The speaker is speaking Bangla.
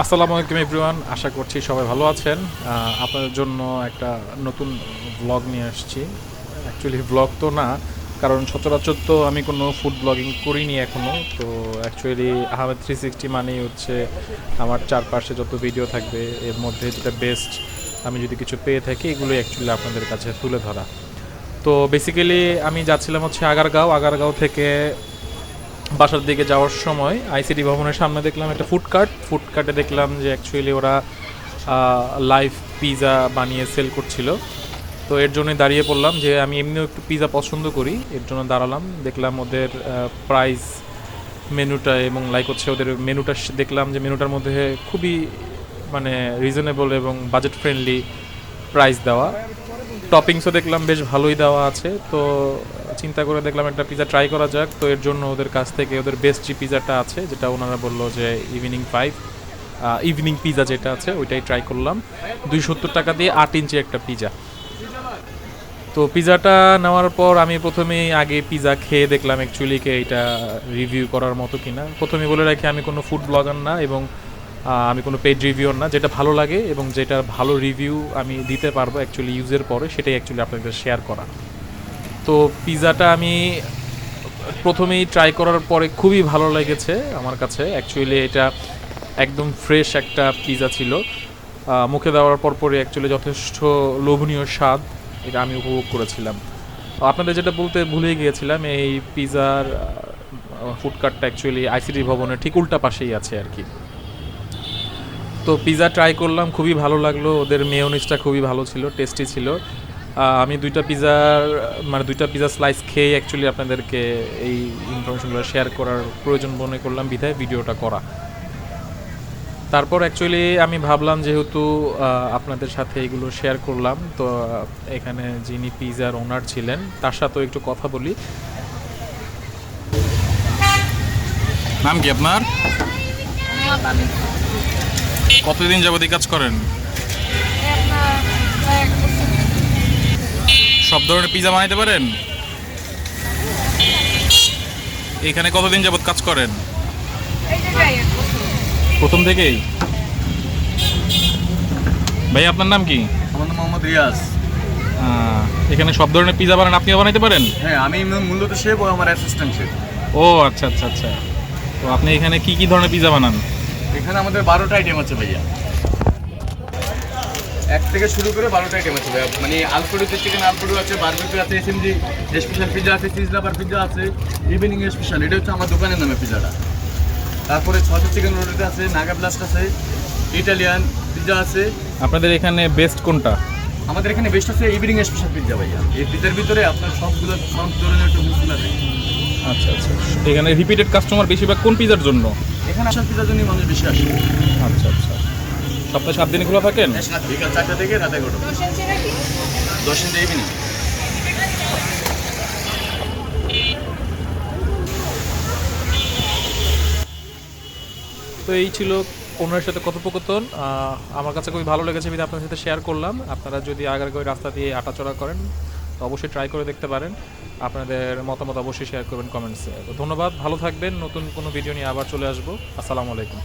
আসসালামু আলাইকুম এভরিওয়ান আশা করছি সবাই ভালো আছেন। আপনাদের জন্য একটা নতুন ব্লগ নিয়ে আসছি। অ্যাকচুয়ালি ব্লগ তো না, কারণ সচরাচর তো আমি কোনো ফুড ব্লগিং করিনি এখনও তো অ্যাকচুয়ালি আহমেদ থ্রি সিক্সটি মানেই হচ্ছে আমার চারপাশে যত ভিডিও থাকবে, এর মধ্যে যেটা বেস্ট আমি যদি কিছু পেয়ে থাকি, এগুলোই অ্যাকচুয়ালি আপনাদের কাছে তুলে ধরা। তো বেসিক্যালি আমি যাচ্ছিলাম হচ্ছে আগারগাঁও। আগারগাঁও থেকে বাসার দিকে যাওয়ার সময় আইসিটি ভবনের সামনে দেখলাম একটা ফুডকার্ট ফুডকার্টে দেখলাম যে অ্যাকচুয়ালি ওরা লাইভ পিৎজা বানিয়ে সেল করছিল। তো এর জন্য দাঁড়িয়ে পড়লাম যে আমি এমনিও একটু পিৎজা পছন্দ করি, এর জন্য দাঁড়ালাম। দেখলাম ওদের প্রাইস মেনুটা এবং লাইক হচ্ছে ওদের মেনুটা দেখলাম যে মেনুটার মধ্যে খুবই মানে রিজনেবল এবং বাজেট ফ্রেন্ডলি প্রাইস দেওয়া। টপিংসও দেখলাম বেশ ভালোই দেওয়া আছে। তো চিন্তা করে দেখলাম একটা পিজা ট্রাই করা যাক। তো এর জন্য ওদের কাছ থেকে ওদের বেস্ট যে পিজাটা আছে, যেটা ওনারা বলল যে ইভিনিং ফাইভ ইভিনিং পিজা যেটা আছে, ওইটাই ট্রাই করলাম। দুই সত্তর টাকা দিয়ে আট ইঞ্চি একটা পিজা তো পিজাটা নেওয়ার পর আমি প্রথমেই আগে পিজা খেয়ে দেখলাম অ্যাকচুয়ালি কে এটা রিভিউ করার মতো কিনা। প্রথমে বলে রাখি, আমি কোনো ফুড ব্লগার না এবং আমি কোনো পেড রিভিউর না। যেটা ভালো লাগে এবং যেটা ভালো রিভিউ আমি দিতে পারব অ্যাকচুয়ালি ইউজের পরে, সেটাই অ্যাকচুয়ালি আপনাদের শেয়ার করা। তো পিজাটা আমি প্রথমেই ট্রাই করার পরে খুবই ভালো লেগেছে আমার কাছে। অ্যাকচুয়ালি এটা একদম ফ্রেশ একটা পিজা ছিল। মুখে দেওয়ার পর পরে অ্যাকচুয়ালি যথেষ্ট লোভনীয় স্বাদ এটা আমি উপভোগ করেছিলাম। আপনাদের যেটা বলতে ভুলে গিয়েছিলাম, এই পিজার ফুডকার্টটা অ্যাকচুয়ালি আইসিটি ভবনের ঠিক উল্টা পাশেই আছে আর কি। তো পিজা ট্রাই করলাম, খুবই ভালো লাগল। ওদের মেয়োনিজটা খুবই ভালো ছিল টেস্টি ছিল। আমি দুইটা পিজার মানে দুইটা পিজা স্লাইস খেয়ে অ্যাকচুয়ালি আপনাদেরকে এই ইনফরমেশনগুলো শেয়ার করার প্রয়োজন মনে করলাম বিধায় ভিডিওটা করা। তারপর অ্যাকচুয়ালি আমি ভাবলাম যেহেতু আপনাদের সাথে এগুলো শেয়ার করলাম তো এখানে যিনি পিজার ওনার ছিলেন তার সাথেও একটু কথা বলি। নাম কি আপনার? কতদিন যাবত কাজ করেন? সব ধরনের পিজা বানাইতে পারেন? এখানে কতদিন যাবৎ কাজ করেন? প্রথম থেকেই? ভাই আপনার নাম কি? আমার নাম মোহাম্মদ রিয়াজ। এখানে সব ধরনের পিজা বানান আপনিও বানাইতে পারেন? হ্যাঁ আমি মূলত শেফ ও আমার অ্যাসিস্ট্যান্ট শেফ ও আচ্ছা আচ্ছা আচ্ছা। তো আপনি এখানে কি কি ধরনের পিজা বানান? এখানে আমাদের বারোটা আইটেম আছে ভাইয়া। এক থেকে শুরু করে বারোটা আইটেম আছে মানে আলফুডুতে চিকেন আলফুডু আছে বারবিকিউ আছে এসএমজি স্পেশাল পিজা আছে চিজ লাভার পিজা আছে ইভিনিং স্পেশাল এটা হচ্ছে আমার দোকানের নামে পিজাটা তারপরে ছশো চিকেন রোটিতে আছে নাগা ব্লাস্ট আছে ইটালিয়ান পিজা আছে। আপনাদের এখানে বেস্ট কোনটা? আমাদের এখানে বেস্ট আছে ইভিনিং স্পেশাল পিজা ভাইয়া। এই পিজার ভিতরে আপনার সবগুলো সব ধরনের টপিকসগুলো আছে আচ্ছা আচ্ছা। এখানে রিপিটেড কাস্টমার বেশিরভাগ কোন পিজার জন্য? এখানে আসার পিজার জন্যই মানুষ বেশি আসে। আচ্ছা আচ্ছা। সপ্তাহে সাত দিন খোলা থাকেন? সাত বিকাল চারটা থেকে রাতে এগারোটা। দশ ইঞ্চি ইভিনিং তো এই ছিল ওনার সাথে কথোপকথন। আমার কাছে খুবই ভালো লেগেছে বিধে আপনার সাথে শেয়ার করলাম। আপনারা যদি আগারগাঁও রাস্তা দিয়ে হাঁটাচলা করেন তো অবশ্যই ট্রাই করে দেখতে পারেন। আপনাদের মতামত অবশ্যই শেয়ার করবেন কমেন্টসে তো ধন্যবাদ ভালো থাকবেন। নতুন কোনো ভিডিও নিয়ে আবার চলে আসব। আসসালামু আলাইকুম।